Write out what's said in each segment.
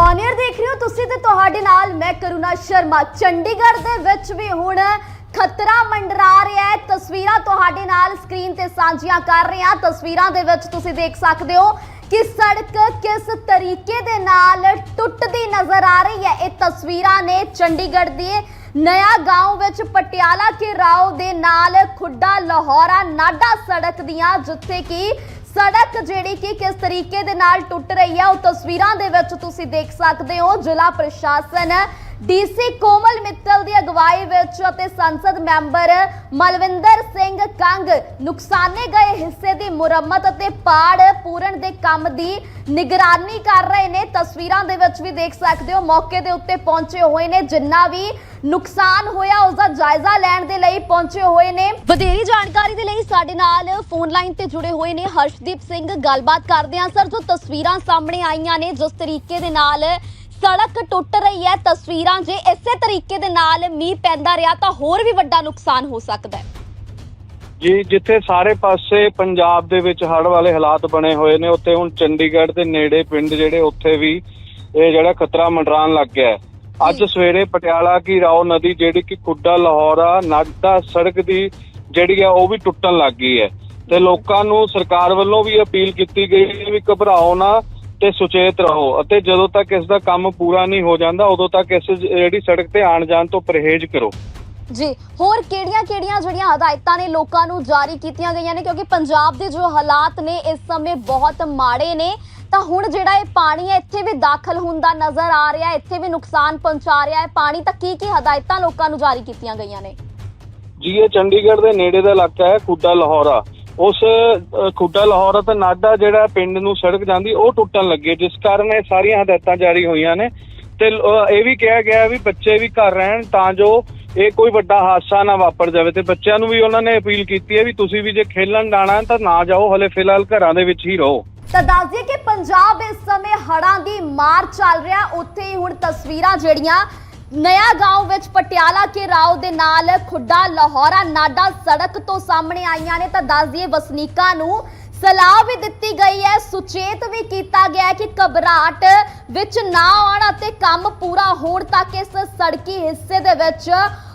ਔਨੀਅਰ ਦੇਖ ਰਹੇ ਹੋ ਤੁਸੀਂ ਤੇ ਤੁਹਾਡੇ ਨਾਲ ਮੈਂ ਕਰੁਣਾ ਸ਼ਰਮਾ ਚੰਡੀਗੜ੍ਹ ਦੇ ਵਿੱਚ ਵੀ ਹੁਣ ਖਤਰਾ ਮੰਡਰਾ ਰਿਹਾ ਹੈ ਤਸਵੀਰਾਂ ਤੁਹਾਡੇ ਨਾਲ ਸਕਰੀਨ ਤੇ ਸਾਂਝੀਆਂ ਕਰ ਰਹੇ ਹਾਂ ਤਸਵੀਰਾਂ ਦੇ ਵਿੱਚ ਤੁਸੀਂ ਦੇਖ ਸਕਦੇ ਹੋ ਕਿ ਸੜਕ ਕਿਸ ਤਰੀਕੇ ਦੇ ਨਾਲ ਟੁੱਟਦੀ ਨਜ਼ਰ ਆ ਰਹੀ ਹੈ ਇਹ ਤਸਵੀਰਾਂ ਨੇ ਚੰਡੀਗੜ੍ਹ ਦੇ ਨਇਆ گاؤں ਵਿੱਚ ਪਟਿਆਲਾ ਕੇ ਰਾਓ ਦੇ ਨਾਲ ਖੁੱਡਾ ਲਾਹੌਰਾ ਨਾਡਾ ਸੜਕ ਦੀਆਂ ਜਿੱਥੇ ਕਿ ਸੜਕ ਜਿਹੜੀ ਕਿ ਕਿਸ ਤਰੀਕੇ ਦੇ ਨਾਲ ਟੁੱਟ ਰਹੀ ਹੈ ਉਹ ਤਸਵੀਰਾਂ ਦੇ ਵਿੱਚ ਤੁਸੀਂ ਦੇਖ ਸਕਦੇ ਹੋ। ਜ਼ਿਲ੍ਹਾ ਪ੍ਰਸ਼ਾਸਨ ਡੀਸੀ ਕੋਮਲ ਮਿੱਤਲ ਦੀ ਅਗਵਾਈ ਵਿੱਚ ਅਤੇ ਸੰਸਦ ਮੈਂਬਰ ਮਲਵਿੰਦਰ ਸਿੰਘ ਕੰਗ ਨੁਕਸਾਨੇ ਗਏ ਹਿੱਸੇ ਦੀ ਮੁਰੰਮਤ ਅਤੇ ਪਾੜ ਪੂਰਨ ਦੇ ਕੰਮ ਦੀ ਨਿਗਰਾਨੀ ਕਰ ਰਹੇ ਨੇ। ਤਸਵੀਰਾਂ ਦੇ ਵਿੱਚ ਵੀ ਦੇਖ ਸਕਦੇ ਹੋ, ਮੌਕੇ ਦੇ ਉੱਤੇ ਪਹੁੰਚੇ ਹੋਏ ਨੇ। ਜਿੰਨਾ ਵੀ ਨੁਕਸਾਨ ਹੋਇਆ ਉਸ ਦਾ ਜਾਇਜ਼ਾ ਲੈਣ ਦੇ ਲਈ ਪਹੁੰਚੇ ਹੋਏ ਨੇ। ਵਧੇਰੀ ਜਾਣਕਾਰੀ ਦੇ ਲਈ ਸਾਡੇ ਨਾਲ ਫੋਨ ਲਾਈਨ ਤੇ ਜੁੜੇ ਹੋਏ ਨੇ। ਹਰਸ਼ਦੀਪ ਸਿੰਘ, ਗੱਲਬਾਤ ਕਰਦੇ ਹਾਂ। ਸਰ, ਜੋ ਤਸਵੀਰਾਂ ਸਾਹਮਣੇ ਆਈਆਂ ਨੇ, ਜਿਸ ਤਰੀਕੇ ਦੇ ਨਾਲ ਸੜਕ ਟੁੱਟ ਰਹੀ ਹੈ ਤਸਵੀਰਾਂ ਜੇ ਇਸੇ ਤਰੀਕੇ ਦੇ ਨਾਲ ਮੀਂਹ ਪੈਂਦਾ ਰਿਹਾ ਤਾਂ ਹੋਰ ਵੀ ਵੱਡਾ ਨੁਕਸਾਨ ਹੋ ਸਕਦਾ ਹੈ ਜੀ ਜਿੱਥੇ ਸਾਰੇ ਪਾਸੇ ਪੰਜਾਬ ਦੇ ਵਿੱਚ ਹੜ੍ਹ ਵਾਲੇ ਹਾਲਾਤ ਬਣੇ ਹੋਏ ਨੇ ਉੱਥੇ ਹੁਣ ਚੰਡੀਗੜ੍ਹ ਦੇ ਨੇੜੇ ਪਿੰਡ ਜਿਹੜੇ ਉੱਥੇ ਵੀ ਇਹ ਜਿਹੜਾ ਖਤਰਾ ਮੰਡਰਾਉਣ ਲੱਗ ਗਿਆ। ਅੱਜ। ਸਵੇਰੇ ਪਟਿਆਲਾ ਕੀ ਰਾਓ ਨਦੀ ਜਿਹੜੀ ਕਿ ਖੁੱਡਾ ਲਾਹੌਰਾ ਨਾਡਾ ਸੜਕ ਦੀ ਜਿਹੜੀ ਹੈ ਉਹ ਵੀ ਟੁੱਟਣ ਲੱਗ ਗਈ ਹੈ ਤੇ ਲੋਕਾਂ ਨੂੰ ਸਰਕਾਰ ਵੱਲੋਂ ਵੀ ਅਪੀਲ ਕੀਤੀ ਗਈ ਹੈ ਵੀ ਘਬਰਾਓ ਨਾ ਤੇ ਸੁਚੇਤ ਰਹੋ ਅਤੇ ਜਦੋਂ ਤੱਕ ਇਸ ਦਾ ਕੰਮ ਪੂਰਾ ਨਹੀਂ ਹੋ ਜਾਂਦਾ ਉਦੋਂ ਤੱਕ ਇਸ ਜਿਹੜੀ ਸੜਕ ਤੇ ਆਣ ਜਾਣ ਤੋਂ ਪਰਹੇਜ਼ ਕਰੋ। ਜੀ ਹੋਰ ਕਿਹੜੀਆਂ-ਕਿਹੜੀਆਂ ਜਿਹੜੀਆਂ ਹਦਾਇਤਾਂ ਨੇ ਲੋਕਾਂ ਨੂੰ ਜਾਰੀ ਕੀਤੀਆਂ ਗਈਆਂ ਨੇ? ਕਿਉਂਕਿ ਪੰਜਾਬ ਦੇ ਜੋ ਹਾਲਾਤ ਨੇ ਇਸ ਸਮੇਂ ਬਹੁਤ ਮਾੜੇ ਨੇ। ਤਾਂ ਹੁਣ ਜਿਹੜਾ ਇਹ ਪਾਣੀ ਹੈ ਇੱਥੇ ਵੀ ਦਾਖਲ ਹੁੰਦਾ ਨਜ਼ਰ ਆ ਰਿਹਾ ਇੱਥੇ ਵੀ ਨੁਕਸਾਨ ਪਹੁੰਚਾ ਰਿਹਾ ਹੈ। ਪਾਣੀ ਤਾਂ ਕੀ ਕੀ ਹਦਾਇਤਾਂ ਲੋਕਾਂ ਨੂੰ ਜਾਰੀ ਕੀਤੀਆਂ ਗਈਆਂ ਨੇ? ਜੀ ਇਹ ਚੰਡੀਗੜ੍ਹ ਦੇ ਨੇੜੇ ਦਾ ਇਲਾਕਾ ਹੈ ਖੁੱਡਾ ਲਾਹੌਰਾ। ਉਸ ਖੁੱਡਾ ਲਾਹੌਰਾ ਤੇ ਨਾਡਾ ਜਿਹੜਾ ਪਿੰਡ ਨੂੰ ਸੜਕ ਜਾਂਦੀ, ਉਹ ਟੁੱਟਣ ਲੱਗੀ, ਜਿਸ ਕਾਰਨ ਇਹ ਸਾਰੀਆਂ ਹਦਾਇਤਾਂ ਜਾਰੀ ਹੋਈਆਂ ਨੇ। ਤੇ ਇਹ ਵੀ ਕਿਹਾ ਗਿਆ ਵੀ ਬੱਚੇ ਵੀ ਘਰ ਰਹਿਣ ਤਾਂ ਜੋ ਇਹ ਕੋਈ ਵੱਡਾ ਹਾਦਸਾ ਨਾ ਵਾਪਰ ਜਾਵੇ। ਤੇ ਬੱਚਿਆਂ ਨੂੰ ਵੀ ਉਹਨਾਂ ਨੇ ਅਪੀਲ ਕੀਤੀ ਹੈ ਵੀ ਤੁਸੀਂ ਵੀ ਜੇ ਖੇਲਣ ਜਾਣਾ ਤਾਂ ਨਾ ਜਾਓ, ਹਲੇ ਫਿਲਹਾਲ ਘਰਾਂ ਦੇ ਵਿੱਚ ਹੀ ਰਹੋ। ਤਾਂ ਦੱਸ ਦਈਏ ਕਿ ਪੰਜਾਬ ਇਸ ਸਮੇਂ ਹੜਾਂ ਦੀ ਮਾਰ ਚੱਲ ਰਿਹਾ। ਉੱਥੇ ਹੀ ਹੁਣ ਤਸਵੀਰਾਂ ਜਿਹੜੀਆਂ ਨਇਆ ਗਾਉਂ ਵਿੱਚ ਪਟਿਆਲਾ ਕੇ ਰਾਓ ਦੇ ਨਾਲ ਖੁੱਡਾ, ਲਾਹੌਰਾ, ਨਾਡਾ ਸੜਕ ਤੋਂ ਸਾਹਮਣੇ ਆਈਆਂ ਨੇ। ਤਾਂ ਦੱਸ ਦਈਏ ਵਸਨੀਕਾਂ ਨੂੰ ਸਲਾਹ ਵੀ ਦਿੱਤੀ ਗਈ ਹੈ, ਸੁਚੇਤ ਵੀ ਕੀਤਾ ਗਿਆ ਕਿ ਘਬਰਾਟ ਵਿੱਚ ਨਾ ਆਉਣ ਅਤੇ ਕੰਮ ਪੂਰਾ ਹੋਣ ਤੱਕ ਇਸ ਸੜਕੀ ਹਿੱਸੇ ਦੇ ਵਿੱਚ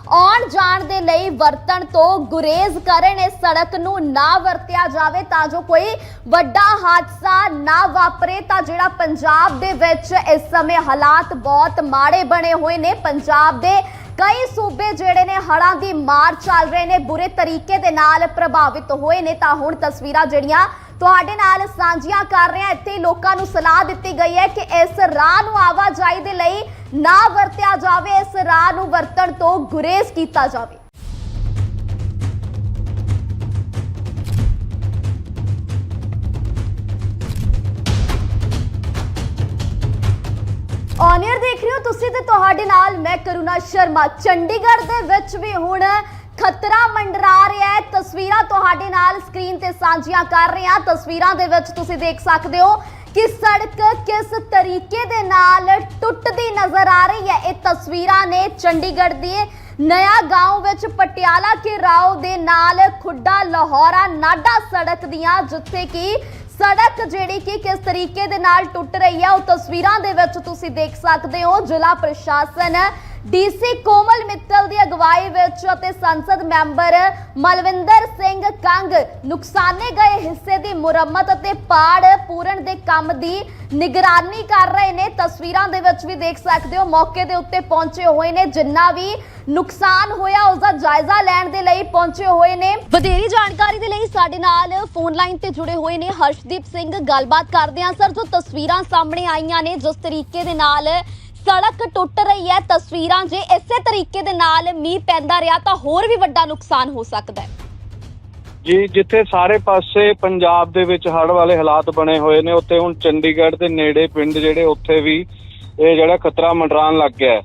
ਆਉਣ ਜਾਣ ਦੇ ਲਈ ਵਰਤਣ ਤੋਂ ਗੁਰੇਜ਼ ਕਰਨ ਇਸ ਸੜਕ ਨੂੰ ਨਾ ਵਰਤਿਆ ਜਾਵੇ ਤਾਂ ਜੋ ਕੋਈ ਵੱਡਾ ਹਾਦਸਾ ਨਾ ਵਾਪਰੇ, ਤਾਂ ਜਿਹੜਾ ਪੰਜਾਬ ਦੇ ਵਿੱਚ ਇਸ ਸਮੇਂ ਹਾਲਾਤ ਬਹੁਤ ਮਾੜੇ ਬਣੇ ਹੋਏ ਨੇ। ਪੰਜਾਬ ਦੇ ਕਈ ਸੂਬੇ ਜਿਹੜੇ ਨੇ, ਹੜ੍ਹਾਂ ਦੀ ਮਾਰ ਚੱਲ ਰਹੇ ਨੇ, ਬੁਰੇ ਤਰੀਕੇ ਦੇ ਨਾਲ ਪ੍ਰਭਾਵਿਤ ਹੋਏ ਨੇ। ਤਾਂ ਹੁਣ ਤਸਵੀਰਾਂ ਜਿਹੜੀਆਂ ਤੁਹਾਡੇ ਨਾਲ ਸਾਂਝੀਆਂ ਕਰ ਰਹੇ ਹਾਂ। ਇੱਥੇ ਲੋਕਾਂ ਨੂੰ ਸਲਾਹ ਦਿੱਤੀ ਗਈ ਹੈ ਕਿ ਇਸ ਰਾਹ ਨੂੰ ਆਵਾਜਾਈ ਦੇ ਲਈ ਨਾ ਵਰਤਿਆ ਜਾਵੇ, ਇਸ ਰਾਹ ਨੂੰ ਵਰਤਣ ਤੋਂ ਗੁਰੇਜ਼ ਕੀਤਾ ਜਾਵੇ। ਔਨੀਅਰ ਦੇਖ ਰਹੇ ਹੋ ਤੁਸੀਂ ਤੇ ਤੁਹਾਡੇ ਨਾਲ ਮੈਂ ਕਰੁਣਾ ਸ਼ਰਮਾ। ਚੰਡੀਗੜ੍ਹ ਦੇ ਵਿੱਚ ਵੀ ਹੁਣ ਖਤਰਾ ਮੰਡਰਾ ਰਿਹਾ ਹੈ ਤਸਵੀਰਾਂ ਤੁਹਾਡੇ ਨਾਲ ਸਕਰੀਨ ਤੇ ਸਾਂਝੀਆਂ ਕਰ ਰਹੇ ਹਾਂ ਤਸਵੀਰਾਂ ਦੇ ਵਿੱਚ ਤੁਸੀਂ ਦੇਖ ਸਕਦੇ ਹੋ ਕਿ ਸੜਕ ਕਿਸ ਤਰੀਕੇ ਦੇ ਨਾਲ ਟੁੱਟਦੀ ਨਜ਼ਰ ਆ ਰਹੀ ਹੈ ਇਹ ਤਸਵੀਰਾਂ ਨੇ ਚੰਡੀਗੜ੍ਹ ਦੇ ਨਇਆ گاؤں ਵਿੱਚ ਪਟਿਆਲਾ ਕੇ ਰਾਓ ਦੇ ਨਾਲ ਖੁੱਡਾ ਲਾਹੌਰਾ ਨਾਡਾ ਸੜਕ ਦੀਆਂ ਜਿੱਥੇ ਕਿ ਸੜਕ ਜਿਹੜੀ ਕਿ ਕਿਸ ਤਰੀਕੇ ਦੇ ਨਾਲ ਟੁੱਟ ਰਹੀ ਹੈ ਉਹ ਤਸਵੀਰਾਂ ਦੇ ਵਿੱਚ ਤੁਸੀਂ ਦੇਖ ਸਕਦੇ ਹੋ ਜ਼ਿਲ੍ਹਾ ਪ੍ਰਸ਼ਾਸਨ ਡੀਸੀ ਕੋਮਲ ਮਿੱਤਲ ਦੀ ਅਗਵਾਈ ਵਿੱਚ ਅਤੇ ਸੰਸਦ ਮੈਂਬਰ ਮਲਵਿੰਦਰ ਸਿੰਘ ਕੰਗ ਨੁਕਸਾਨੇ ਗਏ ਹਿੱਸੇ ਦੀ ਮੁਰੰਮਤ ਅਤੇ ਪਾੜ ਪੂਰਨ ਦੇ ਕੰਮ ਦੀ ਨਿਗਰਾਨੀ ਕਰ ਰਹੇ ਨੇ। ਤਸਵੀਰਾਂ ਦੇ ਵਿੱਚ ਵੀ ਦੇਖ ਸਕਦੇ ਹੋ, ਮੌਕੇ ਦੇ ਉੱਤੇ ਪਹੁੰਚੇ ਹੋਏ ਨੇ। ਜਿੰਨਾ ਵੀ ਨੁਕਸਾਨ ਹੋਇਆ, ਉਸ ਦਾ ਜਾਇਜ਼ਾ ਲੈਣ ਦੇ ਲਈ ਪਹੁੰਚੇ ਹੋਏ ਨੇ। ਵਧੇਰੀ ਜਾਣਕਾਰੀ ਦੇ ਲਈ ਸਾਡੇ ਨਾਲ ਫੋਨ ਲਾਈਨ ਤੇ ਜੁੜੇ ਹੋਏ ਨੇ ਹਰਸ਼ਦੀਪ ਸਿੰਘ। ਗੱਲਬਾਤ ਕਰਦੇ ਹਾਂ। ਸਰ, ਜੋ ਤਸਵੀਰਾਂ ਸਾਹਮਣੇ ਆਈਆਂ ਨੇ, ਜਿਸ ਤਰੀਕੇ ਦੇ ਨਾਲ ਸੜਕ ਟੁੱਟ ਰਹੀ ਹੈ ਤਸਵੀਰਾਂ ਜੇ ਇਸੇ ਤਰੀਕੇ ਦੇ ਨਾਲ ਮੀਂਹ ਪੈਂਦਾ ਰਿਹਾ ਤਾਂ ਹੋਰ ਵੀ ਵੱਡਾ ਨੁਕਸਾਨ ਹੋ ਸਕਦਾ ਹੈ ਜੀ ਜਿੱਥੇ ਸਾਰੇ ਪਾਸੇ ਪੰਜਾਬ ਦੇ ਵਿੱਚ ਹੜ੍ਹ ਵਾਲੇ ਹਾਲਾਤ ਬਣੇ ਹੋਏ ਨੇ ਉੱਥੇ ਹੁਣ ਚੰਡੀਗੜ੍ਹ ਦੇ ਨੇੜੇ ਪਿੰਡ ਜਿਹੜੇ ਉੱਥੇ ਵੀ ਇਹ ਜਿਹੜਾ ਖਤਰਾ ਮੰਡਰਾਉਣ ਲੱਗ ਗਿਆ ਹੈ।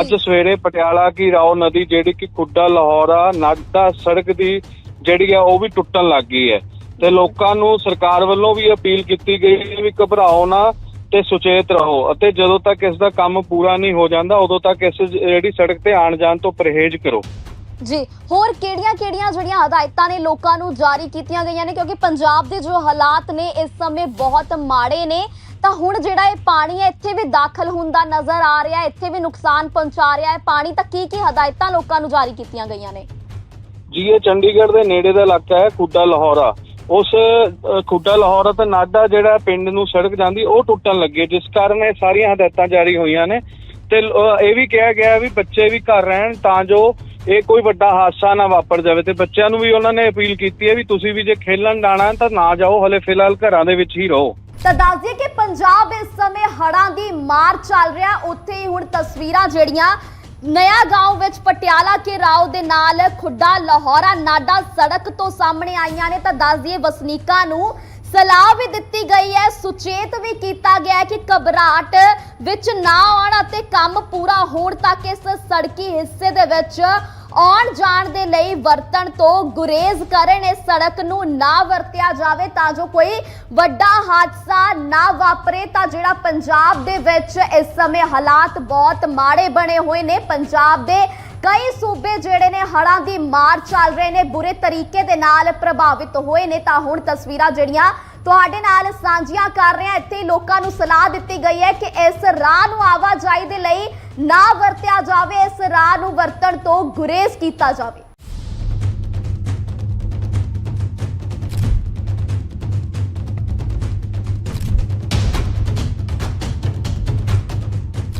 ਅੱਜ। ਸਵੇਰੇ ਪਟਿਆਲਾ ਕੀ ਰਾਓ ਨਦੀ ਜਿਹੜੀ ਕਿ ਖੁੱਡਾ ਲਾਹੌਰਾ ਨਾਡਾ ਸੜਕ ਦੀ ਜਿਹੜੀ ਹੈ ਉਹ ਵੀ ਟੁੱਟਣ ਲੱਗ ਗਈ ਹੈ ਤੇ ਲੋਕਾਂ ਨੂੰ ਸਰਕਾਰ ਵੱਲੋਂ ਵੀ ਅਪੀਲ ਕੀਤੀ ਗਈ ਵੀ ਘਬਰਾਓ ਨਾ ਤੇ ਸੁਚੇਤ ਰਹੋ ਅਤੇ ਜਦੋਂ ਤੱਕ ਇਸ ਦਾ ਕੰਮ ਪੂਰਾ ਨਹੀਂ ਹੋ ਜਾਂਦਾ ਉਦੋਂ ਤੱਕ ਇਸ ਜਿਹੜੀ ਸੜਕ ਤੇ ਆਣ ਜਾਣ ਤੋਂ ਪਰਹੇਜ਼ ਕਰੋ। ਜੀ ਹੋਰ ਕਿਹੜੀਆਂ-ਕਿਹੜੀਆਂ ਜਿਹੜੀਆਂ ਹਦਾਇਤਾਂ ਨੇ ਲੋਕਾਂ ਨੂੰ ਜਾਰੀ ਕੀਤੀਆਂ ਗਈਆਂ ਨੇ? ਕਿਉਂਕਿ ਪੰਜਾਬ ਦੇ ਜੋ ਹਾਲਾਤ ਨੇ ਇਸ ਸਮੇਂ ਬਹੁਤ ਮਾੜੇ ਨੇ। ਤਾਂ ਹੁਣ ਜਿਹੜਾ ਇਹ ਪਾਣੀ ਹੈ ਇੱਥੇ ਵੀ ਦਾਖਲ ਹੁੰਦਾ ਨਜ਼ਰ ਆ ਰਿਹਾ ਹੈ ਇੱਥੇ ਵੀ ਨੁਕਸਾਨ ਪਹੁੰਚਾ ਰਿਹਾ ਹੈ। ਪਾਣੀ ਤਾਂ ਕੀ ਕੀ ਹਦਾਇਤਾਂ ਲੋਕਾਂ ਨੂੰ ਜਾਰੀ ਕੀਤੀਆਂ ਗਈਆਂ ਨੇ? ਜੀ ਇਹ ਚੰਡੀਗੜ੍ਹ ਦੇ ਨੇੜੇ ਦਾ ਇਲਾਕਾ ਹੈ ਖੁੱਡਾ ਲਾਹੌਰਾ ਉਸ ਖੁੱਡਾ ਲਾਹੌਰਾ ਤੇ ਨਾਡਾ ਜਿਹੜਾ ਪਿੰਡ ਨੂੰ ਸੜਕ ਜਾਂਦੀ, ਉਹ ਟੁੱਟਣ ਲੱਗੀ ਜਿਸ ਕਾਰਨ ਇਹ ਸਾਰੀਆਂ ਹਦਾਇਤਾਂ ਜਾਰੀ ਹੋਈਆਂ ਨੇ। ਤੇ ਇਹ ਵੀ ਕਿਹਾ ਗਿਆ ਵੀ ਬੱਚੇ ਵੀ ਘਰ ਰਹਿਣ ਤਾਂ ਜੋ ਇਹ ਕੋਈ ਵੱਡਾ ਹਾਦਸਾ ਨਾ ਵਾਪਰ ਜਾਵੇ। ਤੇ ਬੱਚਿਆਂ ਨੂੰ ਵੀ ਉਹਨਾਂ ਨੇ ਅਪੀਲ ਕੀਤੀ ਹੈ ਵੀ ਤੁਸੀਂ ਵੀ ਜੇ ਖੇਲਣ ਜਾਣਾ ਤਾਂ ਨਾ ਜਾਓ, ਹਲੇ ਫਿਲਹਾਲ ਘਰਾਂ ਦੇ ਵਿੱਚ ਹੀ ਰਹੋ। ਤਾਂ ਦੱਸ ਦਈਏ ਕਿ ਪੰਜਾਬ ਇਸ ਸਮੇਂ ਹੜਾਂ ਦੀ ਮਾਰ ਚੱਲ ਰਿਹਾ, ਉੱਥੇ ਹੁਣ ਤਸਵੀਰਾਂ ਜਿਹੜੀਆਂ ਨਇਆ ਗਾਉਂ ਵਿੱਚ ਪਟਿਆਲਾ ਕੇ ਰਾਓ ਦੇ ਨਾਲ ਖੁੱਡਾ, ਲਾਹੌਰਾ, ਨਾਡਾ ਸੜਕ ਤੋਂ ਸਾਹਮਣੇ ਆਈਆਂ ਨੇ ਤਾਂ ਦੱਸ ਦਈਏ ਵਸਨੀਕਾਂ ਨੂੰ ਸਲਾਹ ਵੀ ਦਿੱਤੀ ਗਈ ਹੈ, ਸੁਚੇਤ ਵੀ ਕੀਤਾ ਗਿਆ ਹੈ ਕਿ ਘਬਰਾਟ ਵਿੱਚ ਨਾ ਆਉਣ ਅਤੇ ਕੰਮ ਪੂਰਾ ਹੋਣ ਤੱਕ ਇਸ ਸੜਕੀ ਹਿੱਸੇ ਦੇ ਵਿੱਚ ਆਉਣ ਜਾਣ ਦੇ ਲਈ ਵਰਤਣ ਤੋਂ ਗੁਰੇਜ਼ ਕਰਨ ਇਸ ਸੜਕ ਨੂੰ ਨਾ ਵਰਤਿਆ ਜਾਵੇ ਤਾਂ ਜੋ ਕੋਈ ਵੱਡਾ ਹਾਦਸਾ ਨਾ ਵਾਪਰੇ, ਤਾਂ ਜਿਹੜਾ ਪੰਜਾਬ ਦੇ ਵਿੱਚ ਇਸ ਸਮੇਂ ਹਾਲਾਤ ਬਹੁਤ ਮਾੜੇ ਬਣੇ ਹੋਏ ਨੇ। ਪੰਜਾਬ ਦੇ ਕਈ ਸੂਬੇ ਜਿਹੜੇ ਨੇ ਹੜ੍ਹਾਂ ਦੀ ਮਾਰ ਚੱਲ ਰਹੇ ਨੇ, ਬੁਰੇ ਤਰੀਕੇ ਦੇ ਨਾਲ ਪ੍ਰਭਾਵਿਤ ਹੋਏ ਨੇ। ਤਾਂ ਹੁਣ ਤਸਵੀਰਾਂ ਜਿਹੜੀਆਂ ਤੁਹਾਡੇ ਨਾਲ ਸਾਂਝੀਆਂ ਕਰ ਰਹੇ ਹਾਂ। ਇੱਥੇ ਲੋਕਾਂ ਨੂੰ ਸਲਾਹ ਦਿੱਤੀ ਗਈ ਹੈ ਕਿ ਇਸ ਰਾਹ ਨੂੰ ਆਵਾਜਾਈ ਦੇ ਲਈ ਨਾ ਵਰਤਿਆ ਜਾਵੇ, ਇਸ ਰਾਹ ਨੂੰ ਵਰਤਣ ਤੋਂ ਗੁਰੇਜ਼ ਕੀਤਾ ਜਾਵੇ।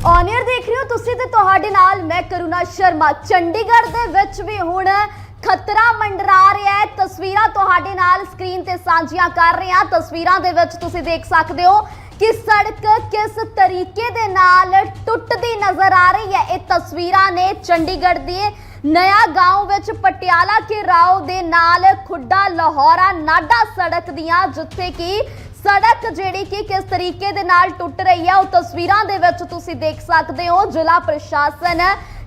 ਔਨਰ ਦੇਖ ਰਹੇ ਹੋ ਤੁਸੀਂ ਤੇ ਤੁਹਾਡੇ ਨਾਲ ਮੈਂ ਕਰੁਣਾ ਸ਼ਰਮਾ। ਚੰਡੀਗੜ੍ਹ ਦੇ ਵਿੱਚ ਵੀ ਹੁਣ ਖਤਰਾ ਮੰਡਰਾ ਰਿਹਾ ਹੈ। ਤਸਵੀਰਾਂ ਤੁਹਾਡੇ ਨਾਲ ਸਕਰੀਨ ਤੇ ਸਾਂਝੀਆਂ ਕਰ ਰਹੇ ਹਾਂ। ਤਸਵੀਰਾਂ ਦੇ ਵਿੱਚ ਤੁਸੀਂ ਦੇਖ ਸਕਦੇ ਹੋ ਕਿ ਸੜਕ ਕਿਸ ਤਰੀਕੇ ਦੇ ਨਾਲ ਟੁੱਟਦੀ ਨਜ਼ਰ ਆ ਰਹੀ ਹੈ ਇਹ ਤਸਵੀਰਾਂ ਨੇ ਚੰਡੀਗੜ੍ਹ ਦੀ ਨਇਆ گاؤں ਵਿੱਚ ਪਟਿਆਲਾ ਕੇ ਰਾਓ ਦੇ ਨਾਲ ਖੁੱਡਾ ਲਾਹੌਰਾ ਨਾਡਾ ਸੜਕ ਦੀਆਂ ਜਿੱਥੇ ਕਿ ਸੜਕ ਜਿਹੜੀ ਕਿ ਕਿਸ ਤਰੀਕੇ ਦੇ ਨਾਲ ਟੁੱਟ ਰਹੀ ਹੈ ਉਹ ਤਸਵੀਰਾਂ ਦੇ ਵਿੱਚ ਤੁਸੀਂ ਦੇਖ ਸਕਦੇ ਹੋ ਜ਼ਿਲ੍ਹਾ ਪ੍ਰਸ਼ਾਸਨ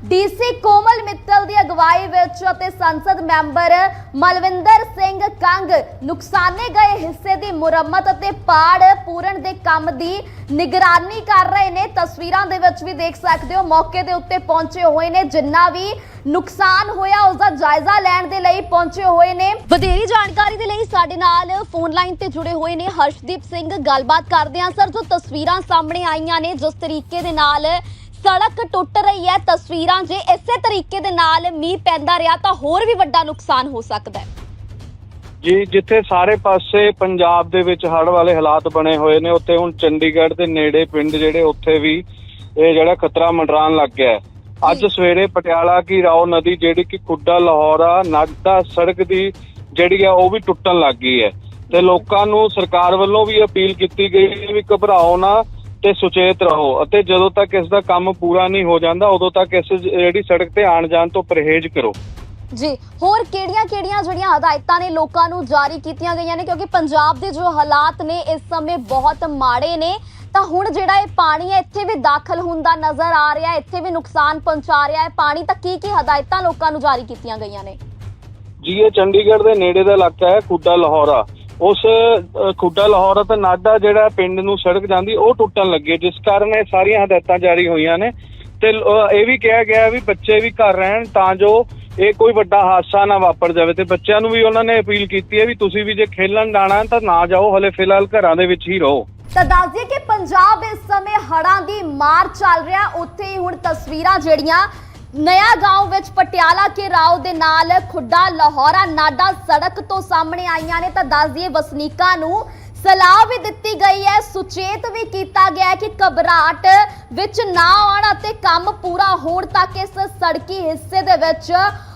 ਡੀਸੀ ਕੋਮਲ ਮਿੱਤਲ ਦੀ ਅਗਵਾਈ ਵਿੱਚ ਅਤੇ ਸੰਸਦ ਮੈਂਬਰ ਮਲਵਿੰਦਰ ਸਿੰਘ ਕੰਗ ਨੁਕਸਾਨੇ ਗਏ ਹਿੱਸੇ ਦੀ ਮੁਰੰਮਤ ਅਤੇ ਪਾੜ ਪੂਰਨ ਦੇ ਕੰਮ ਦੀ ਨਿਗਰਾਨੀ ਕਰ ਰਹੇ ਨੇ। ਤਸਵੀਰਾਂ ਦੇ ਵਿੱਚ ਵੀ ਦੇਖ ਸਕਦੇ ਹੋ, ਮੌਕੇ ਦੇ ਉੱਤੇ ਪਹੁੰਚੇ ਹੋਏ ਨੇ। ਜਿੰਨਾ ਵੀ ਨੁਕਸਾਨ ਹੋਇਆ ਉਸ ਦਾ ਜਾਇਜ਼ਾ ਲੈਣ ਦੇ ਲਈ ਪਹੁੰਚੇ ਹੋਏ ਨੇ। ਵਧੇਰੀ ਜਾਣਕਾਰੀ ਦੇ ਲਈ ਸਾਡੇ ਨਾਲ ਫੋਨ ਲਾਈਨ ਤੇ ਜੁੜੇ ਹੋਏ ਨੇ ਹਰਸ਼ਦੀਪ ਸਿੰਘ। ਗੱਲਬਾਤ ਕਰਦੇ ਹਾਂ। ਸਰ, ਜੋ ਤਸਵੀਰਾਂ ਸਾਹਮਣੇ ਆਈਆਂ ਨੇ, ਜਿਸ ਤਰੀਕੇ ਦੇ ਨਾਲ ਸੜਕ ਟੁੱਟ ਰਹੀ ਹੈ ਤਸਵੀਰਾਂ ਜੇ ਇਸੇ ਤਰੀਕੇ ਦੇ ਨਾਲ ਮੀਂਹ ਪੈਂਦਾ ਰਿਹਾ ਤਾਂ ਹੋਰ ਵੀ ਵੱਡਾ ਨੁਕਸਾਨ ਹੋ ਸਕਦਾ ਹੈ ਜੀ ਜਿੱਥੇ ਸਾਰੇ ਪਾਸੇ ਪੰਜਾਬ ਦੇ ਵਿੱਚ ਹੜ੍ਹ ਵਾਲੇ ਹਾਲਾਤ ਬਣੇ ਹੋਏ ਨੇ ਉੱਥੇ ਹੁਣ ਚੰਡੀਗੜ੍ਹ ਦੇ ਨੇੜੇ ਪਿੰਡ ਜਿਹੜੇ ਉੱਥੇ ਵੀ ਇਹ ਜਿਹੜਾ ਖਤਰਾ ਮੰਡਰਾਉਣ ਲੱਗ ਗਿਆ ਹੈ। ਅੱਜ। ਸਵੇਰੇ ਪਟਿਆਲਾ ਕੀ ਰਾਓ ਨਦੀ ਜਿਹੜੀ ਕਿ ਖੁੱਡਾ ਲਾਹੌਰਾ ਨਾਡਾ ਸੜਕ ਦੀ ਜਿਹੜੀ ਆ ਉਹ ਵੀ ਟੁੱਟਣ ਲੱਗ ਗਈ ਹੈ ਤੇ ਲੋਕਾਂ ਨੂੰ ਸਰਕਾਰ ਵੱਲੋਂ ਵੀ ਅਪੀਲ ਕੀਤੀ ਗਈ ਵੀ ਘਬਰਾਓ ਨਾ ਤੇ ਸੁਚੇਤ ਰਹੋ ਅਤੇ ਜਦੋਂ ਤੱਕ ਇਸ ਦਾ ਕੰਮ ਪੂਰਾ ਨਹੀਂ ਹੋ ਜਾਂਦਾ ਉਦੋਂ ਤੱਕ ਇਸ ਜਿਹੜੀ ਸੜਕ ਤੇ ਆਣ ਜਾਣ ਤੋਂ ਪਰਹੇਜ਼ ਕਰੋ। ਜੀ ਹੋਰ ਕਿਹੜੀਆਂ-ਕਿਹੜੀਆਂ ਜਿਹੜੀਆਂ ਹਦਾਇਤਾਂ ਨੇ ਲੋਕਾਂ ਨੂੰ ਜਾਰੀ ਕੀਤੀਆਂ ਗਈਆਂ ਨੇ? ਕਿਉਂਕਿ ਪੰਜਾਬ ਦੇ ਜੋ ਹਾਲਾਤ ਨੇ ਇਸ ਸਮੇਂ ਬਹੁਤ ਮਾੜੇ ਨੇ। ਤਾਂ ਹੁਣ ਜਿਹੜਾ ਇਹ ਪਾਣੀ ਹੈ ਇੱਥੇ ਵੀ ਦਾਖਲ ਹੁੰਦਾ ਨਜ਼ਰ ਆ ਰਿਹਾ ਹੈ ਇੱਥੇ ਵੀ ਨੁਕਸਾਨ ਪਹੁੰਚਾ ਰਿਹਾ ਹੈ। ਪਾਣੀ ਤਾਂ ਕੀ ਕੀ ਹਦਾਇਤਾਂ ਲੋਕਾਂ ਨੂੰ ਜਾਰੀ ਕੀਤੀਆਂ ਗਈਆਂ ਨੇ? ਜੀ ਇਹ ਚੰਡੀਗੜ੍ਹ ਦੇ ਨੇੜੇ ਦਾ ਇਲਾਕਾ ਹੈ ਖੁੱਡਾ ਲਾਹੌਰਾ ਉਸ ਖੁੱਡਾ ਲਾਹੌਰਾ ਤੇ ਨਾਡਾ ਜਿਹੜਾ ਪਿੰਡ ਨੂੰ ਸੜਕ ਜਾਂਦੀ, ਉਹ ਟੁੱਟਣ ਲੱਗੀ ਜਿਸ ਕਾਰਨ ਇਹ ਸਾਰੀਆਂ ਹਦਾਇਤਾਂ ਜਾਰੀ ਹੋਈਆਂ ਨੇ। ਤੇ ਇਹ ਵੀ ਕਿਹਾ ਗਿਆ ਵੀ ਬੱਚੇ ਵੀ ਘਰ ਰਹਿਣ ਤਾਂ ਜੋ ਇਹ ਕੋਈ ਵੱਡਾ ਹਾਦਸਾ ਨਾ ਵਾਪਰ ਜਾਵੇ। ਤੇ ਬੱਚਿਆਂ ਨੂੰ ਵੀ ਉਹਨਾਂ ਨੇ ਅਪੀਲ ਕੀਤੀ ਹੈ ਵੀ ਤੁਸੀਂ ਵੀ ਜੇ ਖੇਲਣ ਜਾਣਾ ਤਾਂ ਨਾ ਜਾਓ, ਹਲੇ ਫਿਲਹਾਲ ਘਰਾਂ ਦੇ ਵਿੱਚ ਹੀ ਰਹੋ। ਤਾਂ ਦੱਸ ਦਈਏ ਕਿ ਪੰਜਾਬ ਇਸ ਸਮੇਂ ਹੜਾਂ ਦੀ ਮਾਰ ਚੱਲ ਰਿਹਾ, ਉੱਥੇ ਹੀ ਹੁਣ ਤਸਵੀਰਾਂ ਜਿਹੜੀਆਂ ਨਇਆ گاؤں ਵਿੱਚ ਪਟਿਆਲਾ ਕੇ ਰਾਓ ਦੇ ਨਾਲ ਖੁੱਡਾ ਲਾਹੌਰਾ ਨਾਡਾ ਸੜਕ ਤੋਂ ਸਾਹਮਣੇ ਆਈਆਂ ਨੇ ਤਾਂ ਦੱਸ ਦਈਏ ਵਸਨੀਕਾਂ ਨੂੰ ਸਲਾਹ ਵੀ ਦਿੱਤੀ ਗਈ ਹੈ ਸੁਚੇਤ ਵੀ ਕੀਤਾ ਗਿਆ ਹੈ ਕਿ ਘਬਰਾਹਟ ਵਿੱਚ ਨਾ ਆਉਣ ਅਤੇ ਕੰਮ ਪੂਰਾ ਹੋਣ ਤੱਕ ਇਸ ਸੜਕੀ ਹਿੱਸੇ ਦੇ ਵਿੱਚ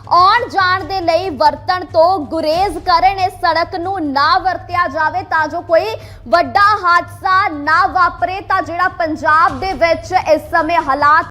ਆਉਣ ਜਾਣ ਦੇ ਲਈ ਵਰਤਣ ਤੋਂ ਗੁਰੇਜ਼ ਕਰਨ ਇਸ ਸੜਕ ਨੂੰ ਨਾ ਵਰਤਿਆ ਜਾਵੇ ਤਾਂ ਜੋ ਕੋਈ ਵੱਡਾ ਹਾਦਸਾ ਨਾ ਵਾਪਰੇ ਤਾਂ ਜਿਹੜਾ ਪੰਜਾਬ ਦੇ ਵਿੱਚ ਇਸ ਸਮੇਂ ਹਾਲਾਤ